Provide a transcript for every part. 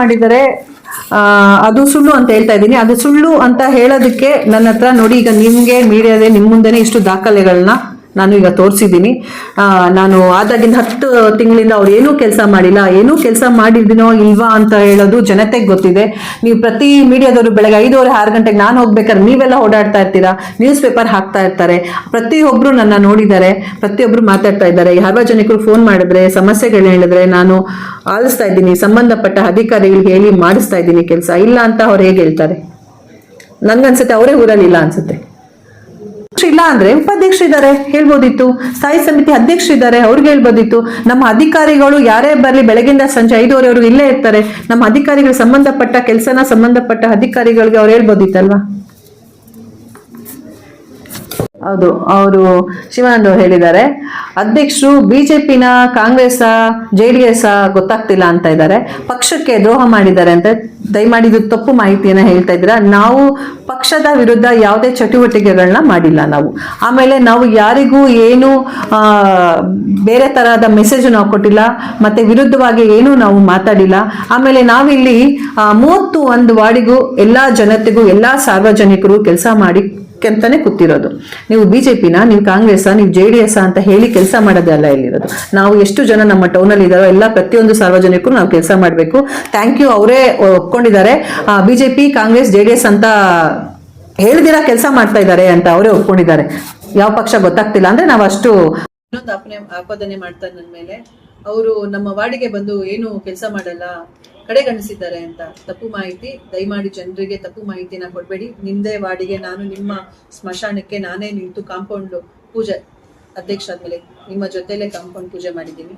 ಮಾಡಿದರೆ ಅದು ಸುಳ್ಳು ಅಂತ ಹೇಳ್ತಾ ಇದ್ದೀನಿ. ಅದು ಸುಳ್ಳು ಅಂತ ಹೇಳೋದಕ್ಕೆ ನನ್ನ ಹತ್ರ ನೋಡಿ, ಈಗ ನಿಮಗೆ ಮೀಡಿಯಾದೆ ನಿಮ್ಮ ಮುಂದೆನೆ ಇಷ್ಟು ದಾಖಲೆಗಳನ್ನ ನಾನು ಈಗ ತೋರಿಸಿದ್ದೀನಿ. ನಾನು ಆದಾಗಿಂದ ಹತ್ತು ತಿಂಗಳಿಂದ ಅವ್ರು ಏನೂ ಕೆಲಸ ಮಾಡಿಲ್ಲ. ಏನೂ ಕೆಲಸ ಮಾಡಿದ್ದೀನೋ ಇಲ್ವಾ ಅಂತ ಹೇಳೋದು ಜನತೆಗೆ ಗೊತ್ತಿದೆ. ನೀವು ಪ್ರತಿ ಮೀಡಿಯಾದವರು ಬೆಳಗ್ಗೆ ಐದೂವರೆ, ಆರು ಗಂಟೆಗೆ ನಾನು ಹೋಗ್ಬೇಕಾದ್ರೆ ನೀವೆಲ್ಲ ಓಡಾಡ್ತಾ ಇರ್ತೀರಾ? ನ್ಯೂಸ್ ಪೇಪರ್ ಹಾಕ್ತಾ ಇರ್ತಾರೆ. ಪ್ರತಿಯೊಬ್ಬರು ನನ್ನ ನೋಡಿದ್ದಾರೆ. ಪ್ರತಿಯೊಬ್ಬರು ಮಾತಾಡ್ತಾ ಇದ್ದಾರೆ. ಸಾರ್ವಜನಿಕರು ಫೋನ್ ಮಾಡಿದ್ರೆ ಸಮಸ್ಯೆಗಳು ಹೇಳಿದ್ರೆ ನಾನು ಆಲಿಸ್ತಾ ಇದ್ದೀನಿ. ಸಂಬಂಧಪಟ್ಟ ಅಧಿಕಾರಿಗಳಿಗೆ ಹೇಳಿ ಮಾಡಿಸ್ತಾ ಇದ್ದೀನಿ ಕೆಲಸ. ಇಲ್ಲ ಅಂತ ಅವ್ರು ಹೇಗೆ ಹೇಳ್ತಾರೆ? ನನ್ಗನ್ಸುತ್ತೆ ಅವರೇ ಊರಲ್ಲಿಲ್ಲ ಅನ್ಸುತ್ತೆ. ಇಲ್ಲ ಅಂದ್ರೆ ಉಪಾಧ್ಯಕ್ಷರಿದ್ದಾರೆ ಹೇಳ್ಬೋದಿತ್ತು. ಸ್ಥಾಯಿ ಸಮಿತಿ ಅಧ್ಯಕ್ಷರಿದ್ದಾರೆ ಅವ್ರಿಗೆ ಹೇಳ್ಬೋದಿತ್ತು. ನಮ್ಮ ಅಧಿಕಾರಿಗಳು ಯಾರೇ ಬರಲಿ ಬೆಳಗಿಂದ ಸಂಜೆ ಐದುವರೆವರೆಗೂ ಇಲ್ಲೇ ಇರ್ತಾರೆ. ನಮ್ಮ ಅಧಿಕಾರಿಗಳು ಸಂಬಂಧಪಟ್ಟ ಕೆಲಸನ ಸಂಬಂಧಪಟ್ಟ ಅಧಿಕಾರಿಗಳಿಗೆ ಅವ್ರು ಹೇಳ್ಬೋದಿತ್ತಲ್ವಾ? ಹೌದು, ಅವರು ಶಿವಾನಂದು ಹೇಳಿದ್ದಾರೆ. ಅಧ್ಯಕ್ಷರು ಬಿಜೆಪಿನ ಕಾಂಗ್ರೆಸ್ ಜೆ ಡಿ ಎಸ್ ಗೊತ್ತಾಗ್ತಿಲ್ಲ ಅಂತ ಇದ್ದಾರೆ. ಪಕ್ಷಕ್ಕೆ ದ್ರೋಹ ಮಾಡಿದ್ದಾರೆ ಅಂತ ದಯಮಾಡಿ ಇದು ತಪ್ಪು ಮಾಹಿತಿಯನ್ನ ಹೇಳ್ತಾ ಇದ್ದೀರಾ? ನಾವು ಪಕ್ಷದ ವಿರುದ್ಧ ಯಾವುದೇ ಚಟುವಟಿಕೆಗಳನ್ನ ಮಾಡಿಲ್ಲ ನಾವು. ಆಮೇಲೆ ನಾವು ಯಾರಿಗೂ ಏನು ಬೇರೆ ತರಹದ ಮೆಸೇಜ್ ನಾವು ಕೊಟ್ಟಿಲ್ಲ, ಮತ್ತೆ ವಿರುದ್ಧವಾಗಿ ಏನು ನಾವು ಮಾತಾಡಿಲ್ಲ. ಆಮೇಲೆ ನಾವಿಲ್ಲಿ ಮೂವತ್ತು ಒಂದು ವಾರ್ಡಿಗೂ ಎಲ್ಲಾ ಜನತೆಗೂ, ಎಲ್ಲಾ ಸಾರ್ವಜನಿಕರು ಕೆಲಸ ಮಾಡಿ ಅಂತಾನೆ ಕೂತಿರೋದು. ನೀವು ಬಿಜೆಪಿನ, ನೀವು ಕಾಂಗ್ರೆಸ್ ನೀವು ಜೆ ಅಂತ ಹೇಳಿ ಕೆಲಸ ಮಾಡೋದಲ್ಲ ಇಲ್ಲಿರೋದು. ನಾವು ಎಷ್ಟು ಜನ ನಮ್ಮ ಟೌನ್ ಅಲ್ಲಿ ಇದಾರೋ ಎಲ್ಲ ಪ್ರತಿಯೊಂದು ಸಾರ್ವಜನಿಕರು ನಾವು ಕೆಲಸ ಮಾಡಬೇಕು. ಥ್ಯಾಂಕ್ ಯು ಅವರೇ ಒಪ್ಕೊಂಡಿದ್ದಾರೆ. BJP, Congress, J D S ಅಂತ ಹೇಳ್ದಿರ ಕೆಲಸ ಮಾಡ್ತಾ ಇದ್ದಾರೆ ಅಂತ ಅವರೇ ಒಪ್ಕೊಂಡಿದ್ದಾರೆ. ಯಾವ ಪಕ್ಷ ಗೊತ್ತಾಗ್ತಿಲ್ಲ ಅಂದ್ರೆ ನಾವು ಅಷ್ಟು ಇನ್ನೊಂದು ಅಪನೆ ಆಪಾದನೆ ಮಾಡ್ತಾರೆ ನನ್ನ ಮೇಲೆ ಅವರು ನಮ್ಮ ವಾರ್ಡಿಗೆ ಬಂದು ಏನು ಕೆಲಸ ಮಾಡಲ್ಲ ಕಡೆಗಣಿಸಿದ್ದಾರೆ ಅಂತ ತಪ್ಪು ಮಾಹಿತಿ, ದಯಮಾಡಿ ಜನರಿಗೆ ತಪ್ಪು ಮಾಹಿತಿನ ಕೊಡಬೇಡಿ. ನಿಮ್ದೇ ವಾರ್ಡಿಗೆ ನಾನು ನಿಮ್ಮ ಸ್ಮಶಾನಕ್ಕೆ ನಾನೇ ನಿಂತು ಕಾಂಪೌಂಡ್ ಪೂಜೆ ಅಧ್ಯಕ್ಷ ಆದ್ಮೇಲೆ ನಿಮ್ಮ ಜೊತೆಲೆ ಕಾಂಪೌಂಡ್ ಪೂಜೆ ಮಾಡಿದ್ದೀನಿ.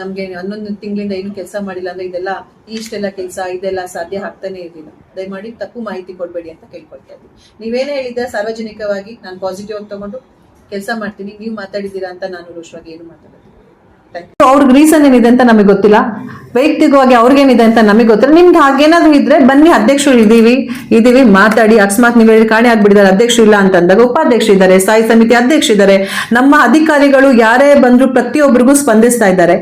ನಮ್ಗೆ ಹನ್ನೊಂದು ತಿಂಗಳಿಂದ ಏನು ಕೆಲಸ ಮಾಡಿಲ್ಲ ಅಂದ್ರೆ ಇದೆಲ್ಲ ಇಷ್ಟೆಲ್ಲ ಕೆಲಸ, ಇದೆಲ್ಲ ಸಾಧ್ಯ ಆಗ್ತಾನೆ ಇರಲಿಲ್ಲ. ದಯಮಾಡಿ ತಪ್ಪು ಮಾಹಿತಿ ಕೊಡಬೇಡಿ ಅಂತ ಕೇಳ್ಕೊಳ್ತಾ ಇದ್ದೀನಿ. ನೀವೇನೇ ಹೇಳಿದ್ರೆ ಸಾರ್ವಜನಿಕವಾಗಿ ನಾನು ಪಾಸಿಟಿವ್ ಆಗಿ ತಗೊಂಡು ಕೆಲಸ ಮಾಡ್ತೀನಿ. ನೀವು ಮಾತಾಡಿದ್ದೀರಾ ಅಂತ ನಾನು ರೋಷವಾಗಿ ಏನು ಮಾತಾಡೋದು ಅವ್ರಿಗೆ ರೀಸನ್ ಏನಿದೆ ಅಂತ ನಮಗೆ ಗೊತ್ತಿಲ್ಲ. ವೈಯಕ್ತಿಕವಾಗಿ ಅವ್ರಿಗೇನಿದೆ ಅಂತ ನಮಗೆ ಗೊತ್ತಿಲ್ಲ. ನಿಮ್ಗೆ ಹಾಗೇನಾದ್ರು ಇದ್ರೆ ಬನ್ನಿ, ಅಧ್ಯಕ್ಷರು ಇದೀವಿ ಇದೀವಿ ಮಾತಾಡಿ, ಅಕಸ್ಮಾತ್ ನೀವು ಹೇಳಿ ಕಾಣೆ ಆಗ್ಬಿಟ್ಟಿದ್ದಾರೆ, ಅಧ್ಯಕ್ಷರು ಇಲ್ಲ ಅಂತಂದಾಗ ಉಪಾಧ್ಯಕ್ಷ ಇದ್ದಾರೆ, ಸ್ಥಾಯಿ ಸಮಿತಿ ಅಧ್ಯಕ್ಷ ಇದ್ದಾರೆ. ನಮ್ಮ ಅಧಿಕಾರಿಗಳು ಯಾರೇ ಬಂದ್ರು ಪ್ರತಿಯೊಬ್ಬರಿಗೂ ಸ್ಪಂದಿಸ್ತಾ ಇದ್ದಾರೆ.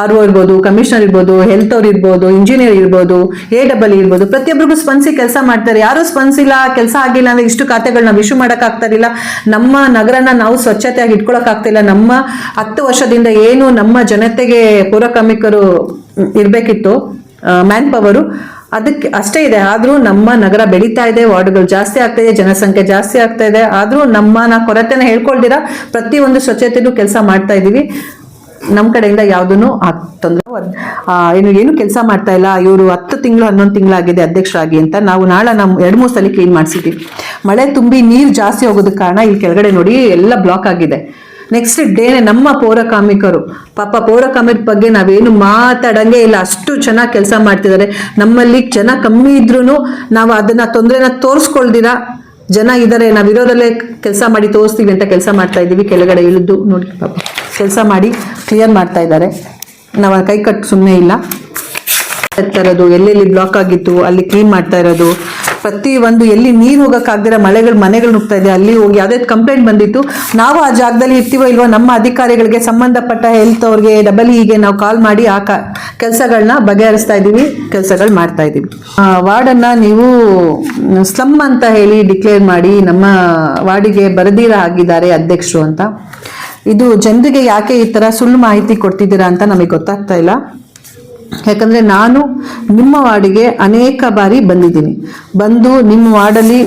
ಆರ್ ಇರ್ಬೋದು ಕಮಿಷನರ್ ಇರ್ಬೋದು ಹೆಲ್ತ್ ಅವ್ರು ಇರ್ಬೋದು ಇಂಜಿನಿಯರ್ ಇರ್ಬೋದು ಎ ಡಬಲ್ ಇರ್ಬೋದು ಪ್ರತಿಯೊಬ್ಬರಿಗೂ ಸ್ಪಂದಿಸಿ ಕೆಲಸ ಮಾಡ್ತಾರೆ. ಯಾರು ಸ್ಪಂದಿಸಿಲ್ಲ, ಕೆಲಸ ಆಗಿಲ್ಲ ಅಂದ್ರೆ ಇಷ್ಟು ಖಾತೆಗಳನ್ನ ಇಶ್ಯೂ ಮಾಡೋಕ್ಕಾಗ್ತಾ ಆಗ್ತಾರಿಲ್ಲ. ನಮ್ಮ ನಗರನ ನಾವು ಸ್ವಚ್ಛತೆಯಾಗಿ ಇಟ್ಕೊಳಕ್ಕಾಗ್ತಿಲ್ಲ ನಮ್ಮ ಹತ್ತು ವರ್ಷದಿಂದ ಏನು ನಮ್ಮ ಜನತೆಗೆ ಪೌರಕಾರ್ಮಿಕರು ಇರಬೇಕಿತ್ತು ಮ್ಯಾನ್ ಪವರು ಅದಕ್ಕೆ ಅಷ್ಟೇ ಇದೆ. ಆದರೂ ನಮ್ಮ ನಗರ ಬೆಳೀತಾ ಇದೆ, ವಾರ್ಡ್ಗಳು ಜಾಸ್ತಿ ಆಗ್ತಾ ಇದೆ, ಜನಸಂಖ್ಯೆ ಜಾಸ್ತಿ ಆಗ್ತಾ ಇದೆ. ಆದರೂ ನಮ್ಮ ನಾ ಕೊರತೆನ ಹೇಳ್ಕೊಳ್ದಿರ ಪ್ರತಿಯೊಂದು ಸ್ವಚ್ಛತೆಯೂ ಕೆಲಸ ಮಾಡ್ತಾ ಇದೀವಿ. ನಮ್ಮ ಕಡೆಯಿಂದ ಯಾವುದನ್ನು ತೊಂದರೆ ಏನು ಏನು ಕೆಲಸ ಮಾಡ್ತಾ ಇಲ್ಲ. ಇವರು ಹತ್ತು ತಿಂಗಳು, ಹನ್ನೊಂದು ತಿಂಗಳಾಗಿದೆ ಅಧ್ಯಕ್ಷರಾಗಿ ಅಂತ ನಾವು ನಾಳೆ ನಮ್ಮ ಎರಡು ಮೂರು ಸಲ ಕ್ಲೀನ್ ಮಾಡಿಸಿದ್ವಿ. ಮಳೆ ತುಂಬಿ ನೀರು ಜಾಸ್ತಿ ಹೋಗೋದಕ್ಕೆ ಕಾರಣ ಇಲ್ಲಿ ಕೆಳಗಡೆ ನೋಡಿ ಎಲ್ಲ ಬ್ಲಾಕ್ ಆಗಿದೆ. ನೆಕ್ಸ್ಟ್ ಡೇನೆ ನಮ್ಮ ಪೌರಕಾಮಿಕರು ಪಾಪ ಪೌರಕಾಮಿಕ ಬಗ್ಗೆ ನಾವೇನು ಮಾತಾಡಂಗೆ ಇಲ್ಲ. ಅಷ್ಟು ಚೆನ್ನಾಗಿ ಕೆಲಸ ಮಾಡ್ತಿದ್ದಾರೆ. ನಮ್ಮಲ್ಲಿ ಜನ ಕಮ್ಮಿ ಇದ್ರೂ ನಾವು ಅದನ್ನ ತೊಂದರೆನ ತೋರಿಸ್ಕೊಳ್ದಿರಾ? ಜನ ಇದ್ದಾರೆ, ನಾವು ಇರೋದಲ್ಲೇ ಕೆಲಸ ಮಾಡಿ ತೋರಿಸ್ತೀವಿ ಅಂತ ಕೆಲಸ ಮಾಡ್ತಾ ಇದ್ದೀವಿ. ಕೆಳಗಡೆ ಇಳಿದು ನೋಡಿ ಪಾಪ. ಕೆಲಸ ಮಾಡಿ ಕ್ಲಿಯರ್ ಮಾಡ್ತಾ ಇದ್ದಾರೆ. ನಾವು ಕೈ ಕಟ್ಟು ಸುಮ್ಮನೆ ಇಲ್ಲ. ಇರೋದು ಎಲ್ಲೆಲ್ಲಿ ಬ್ಲಾಕ್ ಆಗಿತ್ತು, ಅಲ್ಲಿ ಕ್ಲೀನ್ ಮಾಡ್ತಾ ಇರೋದು ಪ್ರತಿ ಒಂದು ಎಲ್ಲಿ ನೀರು ಹೋಗಕ್ಕಾಗ್ದಿರ ಮಳೆಗಳು ಮನೆಗಳು ನುಗ್ತಾ ಇದೆ, ಅಲ್ಲಿ ಹೋಗಿ ಯಾವ್ದೇ ಕಂಪ್ಲೇಂಟ್ ಬಂದಿತ್ತು, ನಾವು ಆ ಜಾಗದಲ್ಲಿ ಇರ್ತೀವೋ ಇಲ್ವೋ ನಮ್ಮ ಅಧಿಕಾರಿಗಳಿಗೆ ಸಂಬಂಧಪಟ್ಟ ಹೆಲ್ತ್ ಅವ್ರಿಗೆ ಡಬಲ್ ಹೀಗೆ ನಾವು ಕಾಲ್ ಮಾಡಿ ಆ ಕೆಲಸಗಳನ್ನ ಬಗೆಹರಿಸ್ತಾ ಇದ್ದೀವಿ, ಕೆಲಸಗಳು ಮಾಡ್ತಾ ಇದ್ದೀವಿ. ವಾರ್ಡನ್ನ ನೀವು ಸ್ಲಮ್ ಅಂತ ಹೇಳಿ ಡಿಕ್ಲೇರ್ ಮಾಡಿ ನಮ್ಮ ವಾರ್ಡಿಗೆ ಬರದೀರ ಆಗಿದ್ದಾರೆ ಅಧ್ಯಕ್ಷರು ಅಂತ. ಇದು ಜನರಿಗೆ ಯಾಕೆ ಈ ತರ ಸುಳ್ಳು ಮಾಹಿತಿ ಕೊಡ್ತಿದ್ದೀರಾ ಅಂತ ನಮಗೆ ಗೊತ್ತಾಗ್ತಾ ಇಲ್ಲ. ಯಾಕಂದ್ರೆ ನಾನು ನಿಮ್ಮ ವಾರ್ಡಿಗೆ ಅನೇಕ ಬಾರಿ ಬಂದಿದ್ದೀನಿ. ಬಂದು ನಿಮ್ಮ ವಾರ್ಡಲ್ಲಿ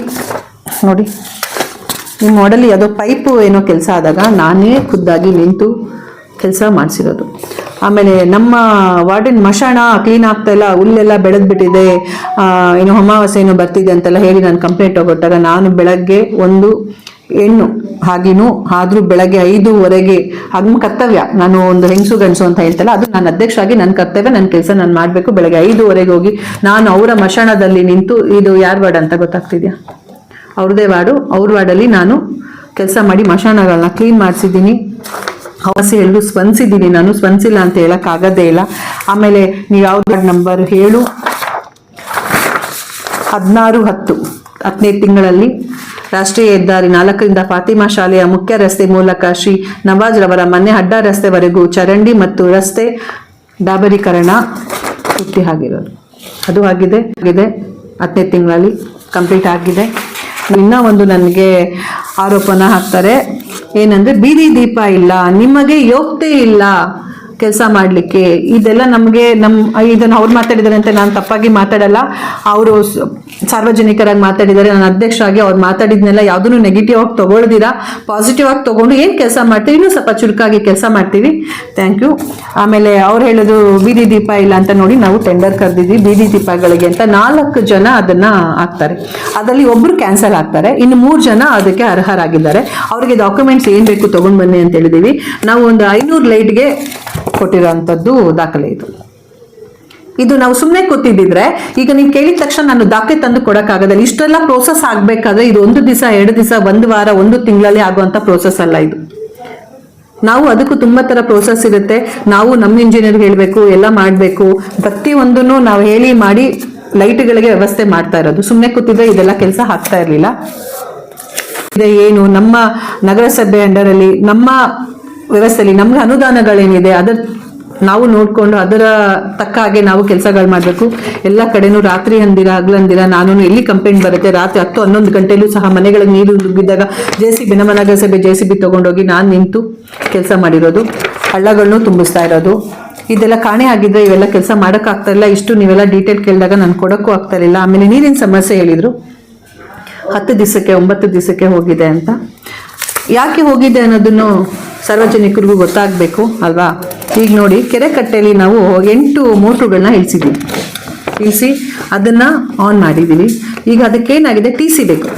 ನೋಡಿ, ನಿಮ್ಮ ವಾರ್ಡಲ್ಲಿ ಯಾವುದೋ ಪೈಪು ಏನೋ ಕೆಲಸ ಆದಾಗ ನಾನೇ ಖುದ್ದಾಗಿ ನಿಂತು ಕೆಲಸ ಮಾಡಿಸಿರೋದು. ಆಮೇಲೆ ನಮ್ಮ ವಾರ್ಡಿನ ಮಶಾಣ ಕ್ಲೀನ್ ಆಗ್ತಾ ಇಲ್ಲ, ಹುಲ್ಲೆಲ್ಲ ಬೆಳೆದ್ಬಿಟ್ಟಿದೆ ಏನು ಅಮಾವಾಸ್ಯೆ ಏನೋ ಬರ್ತಿದೆ ಅಂತೆಲ್ಲ ಹೇಳಿ ನಾನು ಕಂಪ್ಲೇಂಟ್ ಹೋಗೊಟ್ಟಾಗ ನಾನು ಬೆಳಗ್ಗೆ ಒಂದು ಹೆಣ್ಣು ಹಾಗೇನು ಆದ್ರೂ ಬೆಳಗ್ಗೆ ಐದೂವರೆಗೆ ನಮ್ಮ ಕರ್ತವ್ಯ. ನಾನು ಒಂದು ಹೆಂಗಸು ಗಂಡಸು ಅಂತ ಹೇಳ್ತಲ್ಲ, ಅದು ನಾನು ಅಧ್ಯಕ್ಷರಾಗಿ ನನ್ನ ಕರ್ತವ್ಯ, ನನ್ನ ಕೆಲಸ ನಾನು ಮಾಡಬೇಕು. ಬೆಳಗ್ಗೆ ಐದೂವರೆಗೆ ಹೋಗಿ ನಾನು ಅವರ ಮಶಾಣದಲ್ಲಿ ನಿಂತು ಇದು ಯಾರ ವಾರ್ಡ್ ಅಂತ ಗೊತ್ತಾಗ್ತಿದ್ಯಾ? ಅವ್ರದೇ ವಾರ್ಡು. ಅವ್ರ ವಾರ್ಡಲ್ಲಿ ನಾನು ಕೆಲಸ ಮಾಡಿ ಮಶಾಣಗಳನ್ನ ಕ್ಲೀನ್ ಮಾಡಿಸಿದ್ದೀನಿ. ಹವಸೆ ಎಲ್ಲೂ ಸ್ಪಂದಿಸಿದ್ದೀನಿ ನಾನು. ಸ್ಪಂದಿಸಿಲ್ಲ ಅಂತ ಹೇಳಕ್ ಆಗೋದೇ ಇಲ್ಲ. ಆಮೇಲೆ ನೀವು ಯಾವ್ದು ನಂಬರ್ ಹೇಳು. ಹದಿನಾರು ಹತ್ತು. ಹತ್ತನೇ ತಿಂಗಳಲ್ಲಿ ರಾಷ್ಟ್ರೀಯ ಹೆದ್ದಾರಿ ನಾಲ್ಕರಿಂದ ಫಾತಿಮಾ ಶಾಲೆಯ ಮುಖ್ಯ ರಸ್ತೆ ಮೂಲಕ ಶ್ರೀ ನವಾಜ್ ರವರ ಮನೆ ಅಡ್ಡ ರಸ್ತೆವರೆಗೂ ಚರಂಡಿ ಮತ್ತು ರಸ್ತೆ ಡಾಬರೀಕರಣ ಪೂರ್ತಿ ಆಗಿರೋದು ಅದು ಆಗಿದೆ. ಆಗಿದೆ. ಹತ್ತನೇ ತಿಂಗಳಲ್ಲಿ ಕಂಪ್ಲೀಟ್ ಆಗಿದೆ. ಇನ್ನೂ ಒಂದು ನನಗೆ ಆರೋಪನ ಹಾಕ್ತಾರೆ. ಏನಂದ್ರೆ, ಬೀದಿ ದೀಪ ಇಲ್ಲ, ನಿಮಗೆ ಯೋಗ್ಯತೆ ಇಲ್ಲ ಕೆಲಸ ಮಾಡಲಿಕ್ಕೆ. ಇದೆಲ್ಲ ನಮಗೆ ನಮ್ಮ ಇದನ್ನು ಅವ್ರು ಮಾತಾಡಿದ್ದಾರೆ ಅಂತ ನಾನು ತಪ್ಪಾಗಿ ಮಾತಾಡಲ್ಲ. ಅವರು ಸಾರ್ವಜನಿಕರಾಗಿ ಮಾತಾಡಿದ್ದಾರೆ. ನಾನು ಅಧ್ಯಕ್ಷರಾಗಿ ಅವ್ರು ಮಾತಾಡಿದ್ನೆಲ್ಲ ಯಾವುದನ್ನು ನೆಗೆಟಿವ್ ಆಗಿ ತೊಗೊಳ್ದಿರಾ? ಪಾಸಿಟಿವ್ ಆಗಿ ತಗೊಂಡು ಏನು ಕೆಲಸ ಮಾಡ್ತೀವಿ ಇನ್ನೂ ಸ್ವಲ್ಪ ಚುರುಕಾಗಿ ಕೆಲಸ ಮಾಡ್ತೀವಿ. ಥ್ಯಾಂಕ್ ಯು ಆಮೇಲೆ ಅವ್ರು ಹೇಳೋದು ಬೀದಿ ದೀಪ ಇಲ್ಲ ಅಂತ ನೋಡಿ ನಾವು ಟೆಂಡರ್ ಕರೆದಿದ್ವಿ ಬೀದಿ ದೀಪಗಳಿಗೆ ಅಂತ. ನಾಲ್ಕು ಜನ ಅದನ್ನು ಹಾಕ್ತಾರೆ. ಅದರಲ್ಲಿ ಒಬ್ಬರು ಕ್ಯಾನ್ಸಲ್ ಆಗ್ತಾರೆ. ಇನ್ನು ಮೂರು ಜನ ಅದಕ್ಕೆ ಅರ್ಹರಾಗಿದ್ದಾರೆ. ಅವರಿಗೆ ಡಾಕ್ಯುಮೆಂಟ್ಸ್ ಏನು ಬೇಕು ತೊಗೊಂಡು ಬನ್ನಿ ಅಂತ ಹೇಳಿದೀವಿ. ನಾವು ಒಂದು ಐನೂರು ಲೈಟ್ಗೆ ಕೊಟ್ಟಿರೋಂಥದ್ದು ದಾಖಲೆ ಇದು. ಇದು ನಾವು ಸುಮ್ಮನೆ ಕೂತಿದ್ದಿದ್ರೆ, ಈಗ ನೀವು ಕೇಳಿದ ತಕ್ಷಣ ನಾನು ದಾಖಲೆ ತಂದು ಕೊಡೋಕ್ಕಾಗೋದಿಲ್ಲ ಇಷ್ಟೆಲ್ಲ ಪ್ರೋಸೆಸ್ ಆಗಬೇಕಾದ್ರೆ ಇದು ಒಂದು ದಿವಸ, ಎರಡು ದಿವಸ, ಒಂದು ವಾರ, ಒಂದು ತಿಂಗಳಲ್ಲಿ ಆಗುವಂತ ಪ್ರೋಸೆಸ್ ಅಲ್ಲ ಇದು. ನಾವು ಅದಕ್ಕೂ ತುಂಬ ಥರ ಪ್ರೋಸೆಸ್ ಇರುತ್ತೆ. ನಾವು ನಮ್ಮ ಇಂಜಿನಿಯರ್ ಹೇಳಬೇಕು, ಎಲ್ಲ ಮಾಡಬೇಕು. ಪ್ರತಿಯೊಂದನ್ನು ನಾವು ಹೇಳಿ ಮಾಡಿ ಲೈಟ್ಗಳಿಗೆ ವ್ಯವಸ್ಥೆ ಮಾಡ್ತಾ ಇರೋದು. ಸುಮ್ಮನೆ ಕೂತಿದ್ರೆ ಇದೆಲ್ಲ ಕೆಲಸ ಆಗ್ತಾ ಇರಲಿಲ್ಲ. ಏನು ನಮ್ಮ ನಗರಸಭೆ ಅಂಡರಲ್ಲಿ ನಮ್ಮ ವ್ಯವಸ್ಥೆಯಲ್ಲಿ ನಮ್ಗೆ ಅನುದಾನಗಳೇನಿದೆ, ಅದರ ನಾವು ನೋಡಿಕೊಂಡು ಅದರ ತಕ್ಕ ಹಾಗೆ ನಾವು ಕೆಲಸಗಳು ಮಾಡಬೇಕು. ಎಲ್ಲ ಕಡೆನೂ ರಾತ್ರಿ ಅಂದಿರ ಹಗ್ಲಂದಿರ ನಾನು ಎಲ್ಲಿ ಕಂಪ್ಲೇಂಟ್ ಬರುತ್ತೆ? ರಾತ್ರಿ ಹತ್ತು ಹನ್ನೊಂದು ಗಂಟೆಲೂ ಸಹ ಮನೆಗಳಿಗೆ ನೀರು ನುಗ್ಗಿದಾಗ ಜೆ ಸಿ ಬಿ, ನಮ್ಮ ನಗರಸಭೆ ಜೆ ಸಿ ಬಿ ತೊಗೊಂಡೋಗಿ ನಾನು ನಿಂತು ಕೆಲಸ ಮಾಡಿರೋದು. ಹಳ್ಳಗಳನ್ನು ತುಂಬಿಸ್ತಾ ಇರೋದು. ಇದೆಲ್ಲ ಕಾಣೆ ಆಗಿದ್ರೆ ಇವೆಲ್ಲ ಕೆಲಸ ಮಾಡೋಕ್ಕಾಗ್ತಾ ಇಲ್ಲ. ಇಷ್ಟು ನೀವೆಲ್ಲ ಡೀಟೇಲ್ ಕೇಳಿದಾಗ ನಾನು ಕೊಡೋಕ್ಕೂ ಆಗ್ತಾ ಇರಲಿಲ್ಲ ಆಮೇಲೆ ನೀರಿನ ಸಮಸ್ಯೆ ಹೇಳಿದರು? ಹತ್ತು ದಿವಸಕ್ಕೆ, ಒಂಬತ್ತು ದಿವಸಕ್ಕೆ ಹೋಗಿದೆ ಅಂತ. ಯಾಕೆ ಹೋಗಿದೆ ಅನ್ನೋದನ್ನು ಸಾರ್ವಜನಿಕರಿಗೂ ಗೊತ್ತಾಗಬೇಕು, ಅಲ್ವಾ? ಈಗ ನೋಡಿ ಕೆರೆ ಕಟ್ಟೆಯಲ್ಲಿ ನಾವು ಎಂಟು ಮೋಟ್ರುಗಳನ್ನ ಇಳಿಸಿದ್ದೀವಿ ಇಳಿಸಿ ಅದನ್ನು ಆನ್ ಮಾಡಿದ್ದೀವಿ ಈಗ ಅದಕ್ಕೇನಾಗಿದೆ? ಟಿ ಸಿ ಬೇಕು.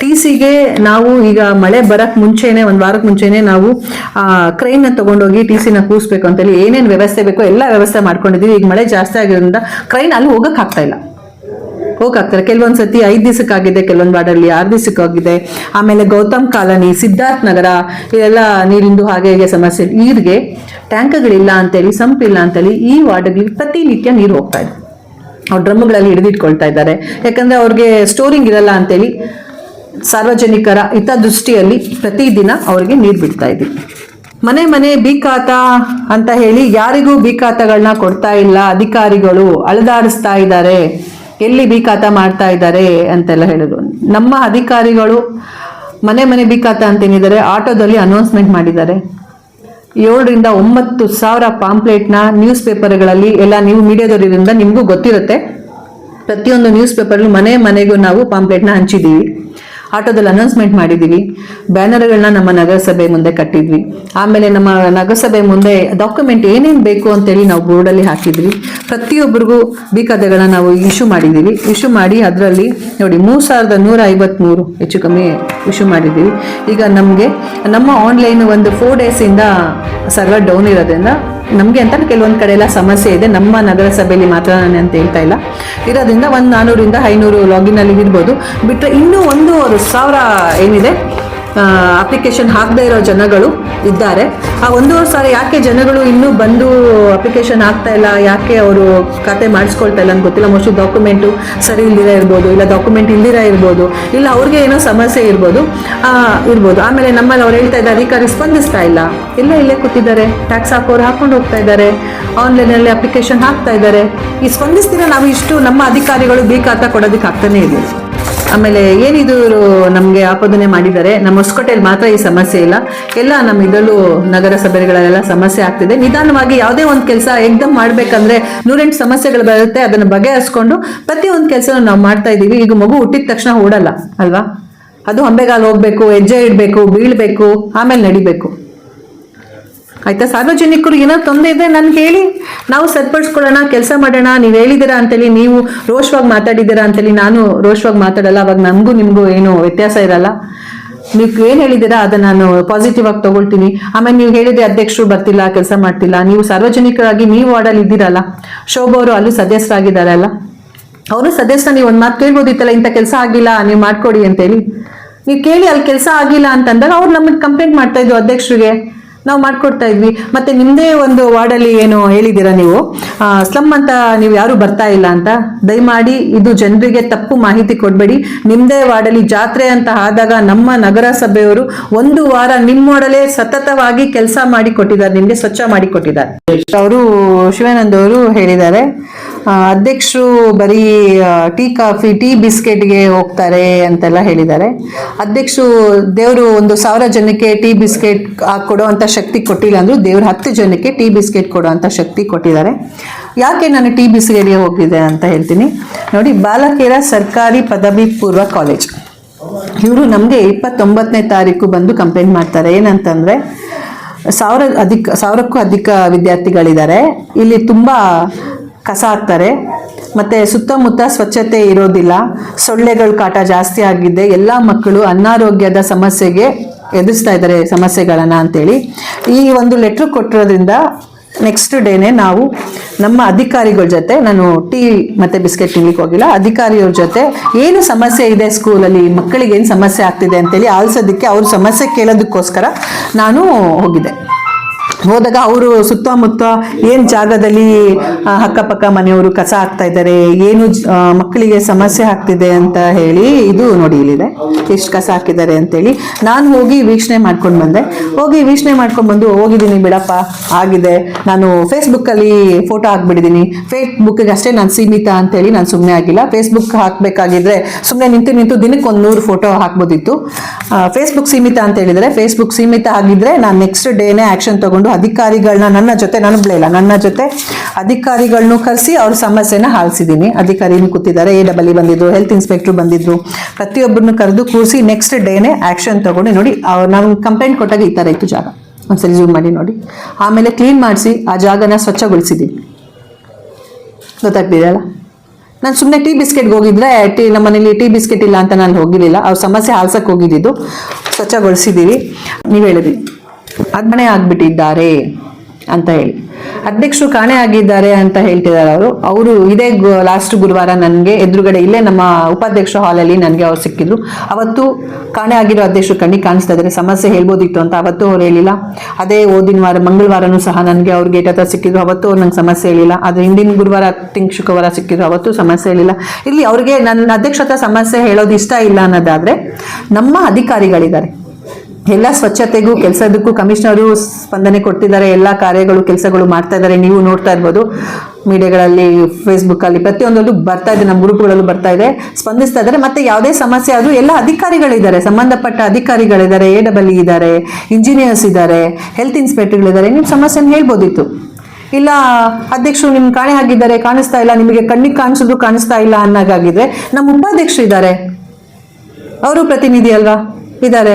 ಟಿ ಸಿಗೆ ನಾವು ಈಗ ಮಳೆ ಬರೋಕ್ಕೆ ಮುಂಚೆನೆ, ಒಂದು ವಾರಕ್ಕೆ ಮುಂಚೆನೆ ನಾವು ಕ್ರೈನ್ನ ತೊಗೊಂಡೋಗಿ ಟಿ ಸಿನ ಕೂರಿಸ್ಬೇಕು ಅಂತೇಳಿ ಏನೇನು ವ್ಯವಸ್ಥೆ ಬೇಕೋ ಎಲ್ಲ ವ್ಯವಸ್ಥೆ ಮಾಡ್ಕೊಂಡಿದ್ದೀವಿ ಈಗ ಮಳೆ ಜಾಸ್ತಿ ಆಗಿರೋದ್ರಿಂದ ಕ್ರೈನ್ ಅಲ್ಲಿ ಹೋಗೋಕ್ಕಾಗ್ತಾಯಿಲ್ಲ ಆಗ್ತಾ ಇಲ್ಲ. ಹೋಗಾಗ್ತಾರೆ ಕೆಲವೊಂದ್ಸತಿ ಸತಿ ಐದು ದಿವಸಕ್ಕಾಗಿದೆ, ಕೆಲವೊಂದು ವಾರ್ಡಲ್ಲಿ ಆರು ದಿವಸಕ್ಕಾಗಿದೆ. ಆಮೇಲೆ ಗೌತಮ್ ಕಾಲನಿ, ಸಿದ್ಧಾರ್ಥ ನಗರ ಇದೆಲ್ಲ ನೀರಿಂದು ಹಾಗೆ ಹೀಗೆ ಸಮಸ್ಯೆ. ನೀರಿಗೆ ಟ್ಯಾಂಕ್ಗಳಿಲ್ಲ ಅಂತೇಳಿ ಸಂಪ್ ಇಲ್ಲ ಅಂತೇಳಿ ಈ ವಾರ್ಡ್ಗಳಿಗೆ ಪ್ರತಿನಿತ್ಯ ನೀರು ಹೋಗ್ತಾ ಇದೆ. ಅವ್ರು ಡ್ರಮ್ಗಳಲ್ಲಿ ಹಿಡಿದಿಟ್ಕೊಳ್ತಾ ಇದ್ದಾರೆ. ಯಾಕಂದ್ರೆ ಅವ್ರಿಗೆ ಸ್ಟೋರಿಂಗ್ ಇರಲ್ಲ ಅಂತೇಳಿ ಸಾರ್ವಜನಿಕರ ಹಿತದೃಷ್ಟಿಯಲ್ಲಿ ಪ್ರತಿದಿನ ಅವ್ರಿಗೆ ನೀರು ಬಿಡ್ತಾ ಇದ್ವಿ ಮನೆ ಮನೆ ಬೀಕಾತ ಅಂತ ಹೇಳಿ ಯಾರಿಗೂ ಬೀಕಾತಗಳನ್ನ ಕೊಡ್ತಾ ಇಲ್ಲ. ಅಧಿಕಾರಿಗಳು ಅಳದಾಡಿಸ್ತಾ ಇದ್ದಾರೆ. ಎಲ್ಲಿ ಬೀಕಾತ ಮಾಡ್ತಾ ಇದ್ದಾರೆ ಅಂತೆಲ್ಲ ಹೇಳಿದ್ರು ನಮ್ಮ ಅಧಿಕಾರಿಗಳು ಮನೆ ಮನೆ ಬೀಕಾತ ಅಂತೇನಿದ್ದಾರೆ ಆಟೋದಲ್ಲಿ ಅನೌನ್ಸ್ಮೆಂಟ್ ಮಾಡಿದ್ದಾರೆ. ಏಳರಿಂದ ಒಂಬತ್ತು ಸಾವಿರ ಪಾಂಪ್ಲೇಟ್ನ ನ್ಯೂಸ್ ಪೇಪರ್ಗಳಲ್ಲಿ ಎಲ್ಲ ನೀವು ಮೀಡಿಯಾದವರಿಂದ ನಿಮಗೂ ಗೊತ್ತಿರುತ್ತೆ. ಪ್ರತಿಯೊಂದು ನ್ಯೂಸ್ ಪೇಪರ್ ಮನೆ ಮನೆಗೂ ನಾವು ಪಾಂಪ್ಲೆಟ್ನ ಹಂಚಿದ್ದೀವಿ. ಆಟೋದಲ್ಲಿ ಅನೌನ್ಸ್ಮೆಂಟ್ ಮಾಡಿದ್ದೀವಿ ಬ್ಯಾನರ್ಗಳನ್ನ ನಮ್ಮ ನಗರಸಭೆ ಮುಂದೆ ಕಟ್ಟಿದ್ವಿ. ಆಮೇಲೆ ನಮ್ಮ ನಗರಸಭೆ ಮುಂದೆ ಡಾಕ್ಯುಮೆಂಟ್ ಏನೇನು ಬೇಕು ಅಂತೇಳಿ ನಾವು ಬೋರ್ಡಲ್ಲಿ ಹಾಕಿದ್ವಿ. ಪ್ರತಿಯೊಬ್ಬರಿಗೂ ಬೇಕಾದಗಳನ್ನ ನಾವು ಇಶ್ಯೂ ಮಾಡಿದ್ದೀವಿ ಇಶ್ಯೂ ಮಾಡಿ ಅದರಲ್ಲಿ ನೋಡಿ ಮೂರು ಸಾವಿರದ ನೂರ ಐವತ್ತ್ಮೂರು ಹೆಚ್ಚು ಕಮ್ಮಿ ಇಶ್ಯೂ ಮಾಡಿದ್ದೀವಿ ಈಗ ನಮಗೆ ನಮ್ಮ ಆನ್ಲೈನ್ ಒಂದು ಫೋರ್ ಡೇಸಿಂದ ಸರ್ವರ್ ಡೌನ್ ಇರೋದ್ರಿಂದ ನಮಗೆ ಅಂತ ಕೆಲವೊಂದು ಕಡೆ ಎಲ್ಲ ಸಮಸ್ಯೆ ಇದೆ. ನಮ್ಮ ನಗರಸಭೆಯಲ್ಲಿ ಮಾತ್ರ ನಾನು ಅಂತ ಹೇಳ್ತಾ ಇಲ್ಲ. ಇರೋದ್ರಿಂದ ಒಂದು ನಾನ್ನೂರಿಂದ ಐನೂರು ಲಾಗಿನಲ್ಲಿ ಇರ್ಬೋದು. ಬಿಟ್ಟರೆ ಇನ್ನೂ ಒಂದೂವರೆ ಸಾವಿರ ಏನಿದೆ? ಅಪ್ಲಿಕೇಶನ್ ಹಾಕದೇ ಇರೋ ಜನಗಳು ಇದ್ದಾರೆ. ಆ ಒಂದೂವರೆ ಸಾವಿರ ಯಾಕೆ ಜನಗಳು ಇನ್ನೂ ಬಂದು ಅಪ್ಲಿಕೇಶನ್ ಆಗ್ತಾ ಇಲ್ಲ? ಯಾಕೆ ಅವರು ಖಾತೆ ಮಾಡಿಸ್ಕೊಳ್ತಾ ಇಲ್ಲ ಅಂತ ಗೊತ್ತಿಲ್ಲ. ಮೋಸ್ಟ್ಲಿ ಡಾಕ್ಯುಮೆಂಟು ಸರಿ ಇಲ್ದಿರ ಇರ್ಬೋದು, ಇಲ್ಲ ಡಾಕ್ಯುಮೆಂಟ್ ಇಲ್ದಿರ ಇರ್ಬೋದು, ಇಲ್ಲ ಅವ್ರಿಗೆ ಏನೋ ಸಮಸ್ಯೆ ಇರ್ಬೋದು ಇರ್ಬೋದು. ಆಮೇಲೆ ನಮ್ಮಲ್ಲಿ ಅವ್ರು ಹೇಳ್ತಾ ಇದ್ದಾರೆ, ಅಧಿಕಾರಿ ಸ್ಪಂದಿಸ್ತಾ ಇಲ್ಲ. ಇಲ್ಲ ಇಲ್ಲೇ ಕೂತಿದ್ದಾರೆ. ಟ್ಯಾಕ್ಸ್ ಹಾಕೋರು ಹಾಕೊಂಡು ಹೋಗ್ತಾ ಇದ್ದಾರೆ. ಆನ್ಲೈನಲ್ಲಿ ಅಪ್ಲಿಕೇಶನ್ ಹಾಕ್ತಾ ಇದ್ದಾರೆ. ಈ ಸ್ಪಂದಿಸ್ತೀರ? ನಾವು ಇಷ್ಟು ನಮ್ಮ ಅಧಿಕಾರಿಗಳು ಬೇಕಾತ ಕೊಡೋದಕ್ಕೆ ಆಗ್ತಾನೆ ಇದೆ. ಆಮೇಲೆ ಏನಿದು ನಮಗೆ ಆಪಾದನೆ ಮಾಡಿದ್ದಾರೆ, ನಮ್ಮ ಹೊಸಕೋಟೆಯಲ್ಲಿ ಮಾತ್ರ ಈ ಸಮಸ್ಯೆ ಇಲ್ಲ. ಎಲ್ಲ ನಮ್ಮ ಇದರಲ್ಲೂ ನಗರಸಭೆಗಳಲ್ಲೆಲ್ಲ ಸಮಸ್ಯೆ ಆಗ್ತಿದೆ. ನಿಧಾನವಾಗಿ ಯಾವುದೇ ಒಂದು ಕೆಲಸ ಏಕ್ದಮ್ ಮಾಡಬೇಕಂದ್ರೆ ನೂರೆಂಟು ಸಮಸ್ಯೆಗಳು ಬರುತ್ತೆ, ಅದನ್ನು ಬಗೆಹರಿಸ್ಕೊಂಡು ಪ್ರತಿಯೊಂದು ಕೆಲಸ ನಾವು ಮಾಡ್ತಾ ಇದ್ದೀವಿ. ಈಗ ಮಗು ಹುಟ್ಟಿದ ತಕ್ಷಣ ಓಡಲ್ಲ, ಅಲ್ವಾ? ಅದು ಹಂಬೆಗಾಲು ಹೋಗ್ಬೇಕು, ಹೆಜ್ಜೆ ಇಡಬೇಕು, ಬೀಳ್ಬೇಕು, ಆಮೇಲೆ ನಡಿಬೇಕು. ಆಯ್ತಾ? ಸಾರ್ವಜನಿಕರು ಏನೋ ತೊಂದರೆ ಇದೆ, ನನ್ಗೆ ಹೇಳಿ. ನಾವು ಸರಿಪಡಿಸ್ಕೊಳ್ಳೋಣ ಕೆಲಸ ಮಾಡೋಣ, ನೀವು ಹೇಳಿದ್ದೀರಾ ಅಂತೇಳಿ ನೀವು ರೋಷವಾಗಿ ಮಾತಾಡಿದ್ದೀರಾ ಅಂತೇಳಿ ನಾನು ರೋಷವಾಗಿ ಮಾತಾಡಲ್ಲ, ಅವಾಗ ನನಗೂ ನಿಮಗೂ ಏನು ವ್ಯತ್ಯಾಸ ಇರಲ್ಲ. ನೀವು ಏನು ಹೇಳಿದ್ದೀರಾ, ಅದನ್ನ ನಾನು ಪಾಸಿಟಿವ್ ಆಗಿ ತಗೊಳ್ತೀನಿ. ಆಮೇಲೆ ನೀವು ಹೇಳಿದ್ರೆ ಅಧ್ಯಕ್ಷರು ಬರ್ತಿಲ್ಲ, ಕೆಲಸ ಮಾಡ್ತಿಲ್ಲ, ನೀವು ಸಾರ್ವಜನಿಕರಾಗಿ ನೀವು ವಾರ್ಡಲ್ಲಿ ಇದ್ದೀರಲ್ಲ, ಶೋಭಾ ಅವರು ಅಲ್ಲೂ ಸದಸ್ಯರಾಗಿದ್ದಾರಲ್ಲ ಅವರು ಸದಸ್ಯ, ನೀವು ಒಂದು ಮಾತು ಕೇಳ್ಬೋದಿತ್ತಲ್ಲ, ಇಂಥ ಕೆಲಸ ಆಗಿಲ್ಲ, ನೀವು ಮಾಡ್ಕೊಡಿ ಅಂತೇಳಿ. ನೀವು ಕೇಳಿ ಅಲ್ಲಿ ಕೆಲಸ ಆಗಿಲ್ಲ ಅಂತಂದಾಗ ಅವ್ರು ನಮಗೆ ಕಂಪ್ಲೇಂಟ್ ಮಾಡ್ತಾ ಇದ್ರು ಅಧ್ಯಕ್ಷರಿಗೆ. ನಾವು ಮಾಡ್ಕೊಡ್ತಾ ಇದ್ವಿ. ಮತ್ತೆ ನಿಮ್ದೇ ಒಂದು ವಾರ್ಡಲ್ಲಿ ಏನು ಹೇಳಿದ್ದೀರಾ ನೀವು? ಸ್ಲಮ್ ಅಂತ ನೀವು ಯಾರು ಬರ್ತಾ ಇಲ್ಲ ಅಂತ? ದಯಮಾಡಿ ಇದು ಜನರಿಗೆ ತಪ್ಪು ಮಾಹಿತಿ ಕೊಡಬೇಡಿ. ನಿಮ್ದೇ ವಾರ್ಡಲ್ಲಿ ಜಾತ್ರೆ ಅಂತ ಆದಾಗ ನಮ್ಮ ನಗರಸಭೆಯವರು ಒಂದು ವಾರ ನಿಮ್ಮ ವಾರ್ಡಲ್ಲೇ ಸತತವಾಗಿ ಕೆಲಸ ಮಾಡಿ ಕೊಟ್ಟಿದ್ದಾರೆ. ನಿಮ್ಗೆ ಸ್ವಚ್ಛ ಮಾಡಿ ಕೊಟ್ಟಿದ್ದಾರೆ. ಅವರು ಶಿವಾನಂದ್ ಅವರು ಹೇಳಿದ್ದಾರೆ. ಅಧ್ಯಕ್ಷರು ಬರೀ ಟೀ ಕಾಫಿ, ಟೀ ಬಿಸ್ಕೆಟ್ಗೆ ಹೋಗ್ತಾರೆ ಅಂತೆಲ್ಲ ಹೇಳಿದ್ದಾರೆ. ಅಧ್ಯಕ್ಷರು ದೇವರು ಒಂದು ಸಾವಿರ ಜನಕ್ಕೆ ಟೀ ಬಿಸ್ಕೆಟ್ ಕೊಡೋ ಅಂತ ಶಕ್ತಿ ಕೊಟ್ಟಿಲ್ಲ ಅಂದ್ರೆ ದೇವ್ರು ಹತ್ತು ಜನಕ್ಕೆ ಟೀ ಬಿಸ್ಕೆಟ್ ಕೊಡೋ ಅಂತ ಶಕ್ತಿ ಕೊಟ್ಟಿದ್ದಾರೆ. ಯಾಕೆ ನಾನು ಟೀ ಬಿಸ್ಕೆಟ್ಗೆ ಹೋಗಿದೆ ಅಂತ ಹೇಳ್ತೀನಿ. ನೋಡಿ, ಬಾಲಕಿಯರ ಸರ್ಕಾರಿ ಪದವಿ ಪೂರ್ವ ಕಾಲೇಜ್. ಇವರು ನಮಗೆ ಇಪ್ಪತ್ತೊಂಬತ್ತನೇ ತಾರೀಕು ಬಂದು ಕಂಪ್ಲೇಂಟ್ ಮಾಡ್ತಾರೆ. ಏನಂತಂದ್ರೆ, ಸಾವಿರ ಅಧಿಕ, ಸಾವಿರಕ್ಕೂ ಅಧಿಕ ವಿದ್ಯಾರ್ಥಿಗಳಿದ್ದಾರೆ. ಇಲ್ಲಿ ತುಂಬ ಕಸ ಹಾಕ್ತಾರೆ. ಮತ್ತೆ ಸುತ್ತಮುತ್ತ ಸ್ವಚ್ಛತೆ ಇರೋದಿಲ್ಲ. ಸೊಳ್ಳೆಗಳ ಕಾಟ ಜಾಸ್ತಿ ಆಗಿದೆ. ಎಲ್ಲ ಮಕ್ಕಳು ಅನಾರೋಗ್ಯದ ಸಮಸ್ಯೆಗೆ ಎದುರಿಸ್ತಾ ಇದ್ದಾರೆ ಸಮಸ್ಯೆಗಳನ್ನ ಅಂತೇಳಿ. ಈ ಒಂದು ಲೆಟ್ರ್ ಕೊಟ್ಟಿರೋದ್ರಿಂದ ನೆಕ್ಸ್ಟ್ ಡೇನೆ ನಾವು ನಮ್ಮ ಅಧಿಕಾರಿಗಳ ಜೊತೆ ನಾನು ಟೀ ಮತ್ತೆ ಬಿಸ್ಕೆಟ್ ತಿನ್ಲಿಕ್ಕೆ ಹೋಗಿಲ್ಲ. ಅಧಿಕಾರಿಯವ್ರ ಜೊತೆ ಏನು ಸಮಸ್ಯೆ ಇದೆ ಸ್ಕೂಲಲ್ಲಿ ಮಕ್ಕಳಿಗೆ ಏನು ಸಮಸ್ಯೆ ಆಗ್ತಿದೆ ಅಂತೇಳಿ ಆಲಿಸೋದಕ್ಕೆ ಅವ್ರ ಸಮಸ್ಯೆ ಕೇಳೋದಕ್ಕೋಸ್ಕರ ನಾನು ಹೋಗಿದ್ದೆ. ಹೋದಾಗ ಅವರು ಸುತ್ತಮುತ್ತ ಏನು ಜಾಗದಲ್ಲಿ ಅಕ್ಕಪಕ್ಕ ಮನೆಯವರು ಕಸ ಹಾಕ್ತಾ ಇದ್ದಾರೆ, ಏನು ಮಕ್ಕಳಿಗೆ ಸಮಸ್ಯೆ ಆಗ್ತಿದೆ ಅಂತ ಹೇಳಿ ಇದು ನೋಡಿ ಇಲ್ಲಿದೆ. ಎಷ್ಟು ಕಸ ಹಾಕಿದ್ದಾರೆ ಅಂತೇಳಿ. ನಾನು ಹೋಗಿ ವೀಕ್ಷಣೆ ಮಾಡ್ಕೊಂಡು ಬಂದೆ. ಹೋಗಿ ವೀಕ್ಷಣೆ ಮಾಡ್ಕೊಂಡು ಬಂದು ಹೋಗಿದ್ದೀನಿ, ಬಿಡಪ್ಪ, ಆಗಿದೆ. ನಾನು ಫೇಸ್ಬುಕ್ಕಲ್ಲಿ ಫೋಟೋ ಹಾಕ್ಬಿಟ್ಟಿದ್ದೀನಿ. ಫೇಸ್ಬುಕ್ಕಿಗೆ ಅಷ್ಟೇ ನಾನು ಸೀಮಿತ ಅಂತೇಳಿ ನಾನು ಸುಮ್ಮನೆ ಆಗಿಲ್ಲ. ಫೇಸ್ಬುಕ್ ಹಾಕಬೇಕಾಗಿದ್ರೆ ಸುಮ್ಮನೆ ನಿಂತು ನಿಂತು ದಿನಕ್ಕೆ ಒಂದು ನೂರು ಫೋಟೋ ಹಾಕ್ಬೋದಿತ್ತು. ಫೇಸ್ಬುಕ್ ಸೀಮಿತ ಅಂತ ಹೇಳಿದರೆ, ಫೇಸ್ಬುಕ್ ಸೀಮಿತ ಆಗಿದ್ರೆ ನಾನು ನೆಕ್ಸ್ಟ್ ಡೇನೇ ಆ್ಯಕ್ಷನ್ ತಗೊಂಡು ಅಧಿಕಾರಿಗಳನ್ನ ನನ್ನ ಜೊತೆ, ನಾನು ಬಿಡಲಿಲ್ಲ ನನ್ನ ಜೊತೆ ಅಧಿಕಾರಿಗಳನ್ನೂ ಕರೆಸಿ ಅವ್ರ ಸಮಸ್ಯೆನ ಹಾಲಿಸಿದ್ದೀನಿ. ಅಧಿಕಾರಿನೂ ಕೂತಿದ್ದಾರೆ ಎ ಡಬಲ್ ಬಂದಿದ್ರು ಹೆಲ್ತ್ ಇನ್ಸ್ಪೆಕ್ಟರ್ ಬಂದಿದ್ರು. ಪ್ರತಿಯೊಬ್ಬರನ್ನು ಕರೆದು ಕೂರಿಸಿ ನೆಕ್ಸ್ಟ್ ಡೇನೇ ಆ್ಯಕ್ಷನ್ ತೊಗೊಂಡು ನೋಡಿ ನಾವು ಕಂಪ್ಲೇಂಟ್ ಕೊಟ್ಟಾಗ ಈ ಥರ ಇತ್ತು ಜಾಗ. ಒಂದ್ಸರಿ ಜೂಮ್ ಮಾಡಿ ನೋಡಿ. ಆಮೇಲೆ ಕ್ಲೀನ್ ಮಾಡಿಸಿ, ಆ ಜಾಗನ ಸ್ವಚ್ಛಗೊಳಿಸಿದ್ದೀನಿ ಗೊತ್ತಾಗ್ತಿದೆಯಲ್ಲ ನಾನು ಸುಮ್ಮನೆ ಟೀ ಬಿಸ್ಕೆಟ್ಗೆ ಹೋಗಿದ್ರೆ ಟೀ ನಮ್ಮ ಮನೇಲಿ ಟೀ ಬಿಸ್ಕೆಟ್ ಇಲ್ಲ ಅಂತ ನಾನು ಹೋಗಿರಲಿಲ್ಲ. ಅವ್ರ ಸಮಸ್ಯೆ ಆಲ್ಸಕ್ಕೆ ಹೋಗಿದ್ದಿದ್ದು. ಸ್ವಚ್ಛಗೊಳಿಸಿದ್ದೀವಿ ನೀವು ಹೇಳಿದ್ರಿ. ಅಗ್ನೆ ಆಗ್ಬಿಟ್ಟಿದ್ದಾರೆ ಅಂತ ಹೇಳಿ. ಅಧ್ಯಕ್ಷರು ಕಾಣೆ ಆಗಿದ್ದಾರೆ ಅಂತ ಹೇಳ್ತಿದ್ದಾರೆ ಅವರು. ಅವರು ಇದೇ ಲಾಸ್ಟ್ ಗುರುವಾರ ನನಗೆ ಎದುರುಗಡೆ ಇಲ್ಲೇ ನಮ್ಮ ಉಪಾಧ್ಯಕ್ಷ ಹಾಲಲ್ಲಿ ನನಗೆ ಅವ್ರು ಸಿಕ್ಕಿದ್ರು. ಅವತ್ತು ಕಾಣೆ ಆಗಿರೋ ಅಧ್ಯಕ್ಷರು ಕಣ್ಣಿ ಕಾಣಿಸ್ತಾ ಇದ್ದಾರೆ ಸಮಸ್ಯೆ ಹೇಳ್ಬೋದಿತ್ತು ಅಂತ ಅವತ್ತು ಅವ್ರು ಹೇಳಿಲ್ಲ. ಅದೇ ಓದಿನ ವಾರ, ಮಂಗಳವಾರನೂ ಸಹ ನನಗೆ ಅವ್ರು ಗೇಟ್ ಸಿಕ್ಕಿದ್ರು. ಅವತ್ತು ಅವ್ರು ನಂಗೆ ಸಮಸ್ಯೆ ಹೇಳಿಲ್ಲ. ಅದು ಹಿಂದಿನ ಗುರುವಾರ ತಿಂಗ್ ಶುಕ್ರವಾರ ಸಿಕ್ಕಿದ್ರು. ಅವತ್ತು ಸಮಸ್ಯೆ ಹೇಳಿಲ್ಲ. ಇಲ್ಲಿ ಅವ್ರಿಗೆ ನನ್ನ ಅಧ್ಯಕ್ಷ ಸಮಸ್ಯೆ ಹೇಳೋದು ಇಷ್ಟ ಇಲ್ಲ ಅನ್ನೋದಾದ್ರೆ ನಮ್ಮ ಅಧಿಕಾರಿಗಳಿದ್ದಾರೆ. ಎಲ್ಲ ಸ್ವಚ್ಛತೆಗೂ ಕೆಲಸದಕ್ಕೂ ಕಮಿಷನರು ಸ್ಪಂದನೆ ಕೊಡ್ತಿದ್ದಾರೆ, ಎಲ್ಲ ಕಾರ್ಯಗಳು, ಕೆಲಸಗಳು ಮಾಡ್ತಾ ಇದ್ದಾರೆ, ನೀವು ನೋಡ್ತಾ ಇರ್ಬೋದು. ಮೀಡಿಯಾಗಳಲ್ಲಿ ಫೇಸ್ಬುಕ್ಕಲ್ಲಿ ಪ್ರತಿಯೊಂದರಲ್ಲೂ ಬರ್ತಾ ಇದೆ, ನಮ್ಮ ಗ್ರೂಪ್ಗಳಲ್ಲೂ ಬರ್ತಾ ಇದೆ, ಸ್ಪಂದಿಸ್ತಾ ಇದ್ದಾರೆ. ಮತ್ತೆ ಯಾವುದೇ ಸಮಸ್ಯೆ ಆದರೂ ಎಲ್ಲ ಅಧಿಕಾರಿಗಳಿದ್ದಾರೆ, ಸಂಬಂಧಪಟ್ಟ ಅಧಿಕಾರಿಗಳಿದ್ದಾರೆ ಎ ಡಬಲ್ ಇದ್ದಾರೆ ಇಂಜಿನಿಯರ್ಸ್ ಇದ್ದಾರೆ ಹೆಲ್ತ್ ಇನ್ಸ್ಪೆಕ್ಟರ್ಗಳಿದ್ದಾರೆ ನಿಮ್ಮ ಸಮಸ್ಯೆನ ಹೇಳ್ಬೋದಿತ್ತು. ಇಲ್ಲ, ಅಧ್ಯಕ್ಷರು ನಿಮ್ಗೆ ಕಾಣೆ ಆಗಿದ್ದಾರೆ ಕಾಣಿಸ್ತಾ ಇಲ್ಲ, ನಿಮಗೆ ಕಣ್ಣಿಗೆ ಕಾಣಿಸೋದು ಕಾಣಿಸ್ತಾ ಇಲ್ಲ ಅನ್ನೋಗಾಗಿದ್ರೆ ನಮ್ಮ ಉಪಾಧ್ಯಕ್ಷರು ಇದ್ದಾರೆ. ಅವರು ಪ್ರತಿನಿಧಿ ಅಲ್ವಾ? ಇದ್ದಾರೆ.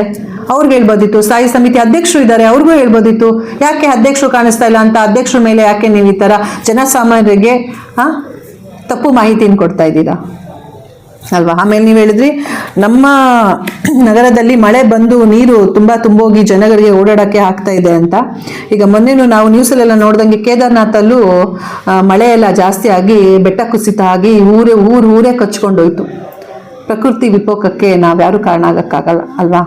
ಅವ್ರಿಗೆ ಹೇಳ್ಬೋದಿತ್ತು. ಸ್ಥಾಯಿ ಸಮಿತಿ ಅಧ್ಯಕ್ಷರು ಇದ್ದಾರೆ, ಅವ್ರಿಗೂ ಹೇಳ್ಬೋದಿತ್ತು. ಯಾಕೆ ಅಧ್ಯಕ್ಷರು ಕಾಣಿಸ್ತಾ ಇಲ್ಲ ಅಂತ, ಅಧ್ಯಕ್ಷರ ಮೇಲೆ ಯಾಕೆ ನೀವು ಈ ಥರ ಜನಸಾಮಾನ್ಯರಿಗೆ ತಪ್ಪು ಮಾಹಿತಿಯನ್ನು ಕೊಡ್ತಾ ಇದ್ದೀರಾ? ಅಲ್ವಾ? ಆಮೇಲೆ ನೀವು ಹೇಳಿದ್ರಿ, ನಮ್ಮ ನಗರದಲ್ಲಿ ಮಳೆ ಬಂದು ನೀರು ತುಂಬ ತುಂಬೋಗಿ ಜನಗಳಿಗೆ ಓಡಾಡೋಕ್ಕೆ ಆಗ್ತಾ ಇದೆ ಅಂತ. ಈಗ ಮೊನ್ನೆನೂ ನಾವು ನ್ಯೂಸಲ್ಲೆಲ್ಲ ನೋಡ್ದಂಗೆ ಕೇದಾರ್ನಾಥಲ್ಲೂ ಮಳೆ ಎಲ್ಲ ಜಾಸ್ತಿ ಆಗಿ ಬೆಟ್ಟ ಕುಸಿತ ಆಗಿ ಊರೇ, ಊರು, ಊರೇ ಕಚ್ಕೊಂಡೋಯ್ತು. ಪ್ರಕೃತಿ ವಿಕೋಪಕ್ಕೆ ನಾವ್ಯಾರು ಕಾರಣ ಆಗೋಕ್ಕಾಗಲ್ಲ ಅಲ್ವಾ?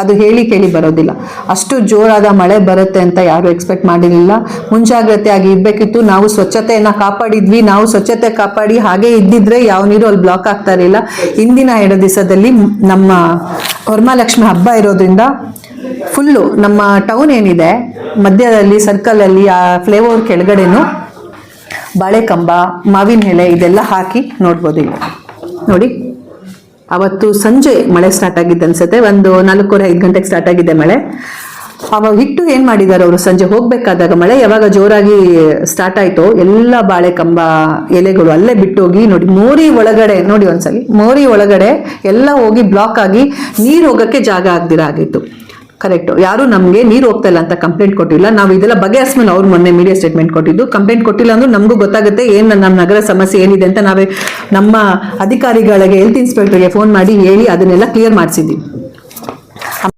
ಅದು ಹೇಳಿ ಕೇಳಿ ಬರೋದಿಲ್ಲ. ಅಷ್ಟು ಜೋರಾದ ಮಳೆ ಬರುತ್ತೆ ಅಂತ ಯಾರು ಎಕ್ಸ್ಪೆಕ್ಟ್ ಮಾಡಿರಲಿಲ್ಲ. ಮುಂಜಾಗ್ರತೆಯಾಗಿ ಇರಬೇಕಿತ್ತು. ನಾವು ಸ್ವಚ್ಛತೆಯನ್ನು ಕಾಪಾಡಿದ್ವಿ. ನಾವು ಸ್ವಚ್ಛತೆ ಕಾಪಾಡಿ ಹಾಗೆ ಇದ್ದಿದ್ರೆ ಯಾವ ನೀರು ಅಲ್ಲಿ ಬ್ಲಾಕ್ ಆಗ್ತಾ ಇರಲಿಲ್ಲ. ಇಂದಿನ ಎರಡು ದಿವಸದಲ್ಲಿ ನಮ್ಮ ಹೊರಮಹಾಲಕ್ಷ್ಮಿ ಹಬ್ಬ ಇರೋದ್ರಿಂದ ಫುಲ್ಲು ನಮ್ಮ ಟೌನ್ ಏನಿದೆ, ಮಧ್ಯದಲ್ಲಿ ಸರ್ಕಲಲ್ಲಿ ಆ ಫ್ಲೇವರ್ ಕೆಳಗಡೆನು ಬಾಳೆಕಂಬ, ಮಾವಿನ ಎಲೆ ಇದೆಲ್ಲ ಹಾಕಿ ನೋಡ್ಬೋದು ನೋಡಿ. ಅವತ್ತು ಸಂಜೆ ಮಳೆ ಸ್ಟಾರ್ಟ್ ಆಗಿದ್ದು ಅನ್ಸುತ್ತೆ. ಒಂದು ನಾಲ್ಕೂವರೆ, ಐದು ಗಂಟೆಗೆ ಸ್ಟಾರ್ಟ್ ಆಗಿದೆ ಮಳೆ. ಅವಾಗ ಹಿಟ್ಟು ಏನ್ ಮಾಡಿದಾರೆ ಅವರು? ಸಂಜೆ ಹೋಗ್ಬೇಕಾದಾಗ ಮಳೆ ಯಾವಾಗ ಜೋರಾಗಿ ಸ್ಟಾರ್ಟ್ ಆಯ್ತು, ಎಲ್ಲ ಬಾಳೆ ಕಂಬ, ಎಲೆಗಳು ಅಲ್ಲೇ ಬಿಟ್ಟೋಗಿ ನೋಡಿ, ಮೋರಿ ಒಳಗಡೆ, ನೋಡಿ ಒಂದ್ಸಲಿ, ಮೋರಿ ಒಳಗಡೆ ಎಲ್ಲ ಹೋಗಿ ಬ್ಲಾಕ್ ಆಗಿ ನೀರು ಹೋಗಕ್ಕೆ ಜಾಗ ಆಗ್ದಿರ ಆಗಿತ್ತು. ಕರೆಕ್ಟ್ ಯಾರು ನಮಗೆ ನೀರು ಹೋಗ್ತಾ ಇಲ್ಲ ಅಂತ ಕಂಪ್ಲೇಂಟ್ ಕೊಟ್ಟಿಲ್ಲ. ನಾವು ಇದೆಲ್ಲ ಬಗೆಹರಿಸ್ಮೇಲೆ ಅವ್ರು ಮೊನ್ನೆ ಮೀಡಿಯಾ ಸ್ಟೇಟ್ಮೆಂಟ್ ಕೊಟ್ಟಿದ್ದು. ಕಂಪ್ಲೇಂಟ್ ಕೊಟ್ಟಿಲ್ಲ ಅಂದ್ರೆ ನಮಗೂ ಗೊತ್ತಾಗುತ್ತೆ ಏನು ನಮ್ಮ ನಗರ ಸಮಸ್ಯೆ ಏನಿದೆ ಅಂತ ನಾವೇ ನಮ್ಮ ಅಧಿಕಾರಿಗಳಿಗೆ ಹೆಲ್ತ್ ಇನ್ಸ್ಪೆಕ್ಟರ್ಗೆ ಫೋನ್ ಮಾಡಿ ಹೇಳಿ ಅದನ್ನೆಲ್ಲ ಕ್ಲಿಯರ್ ಮಾಡಿಸಿದ್ವಿ.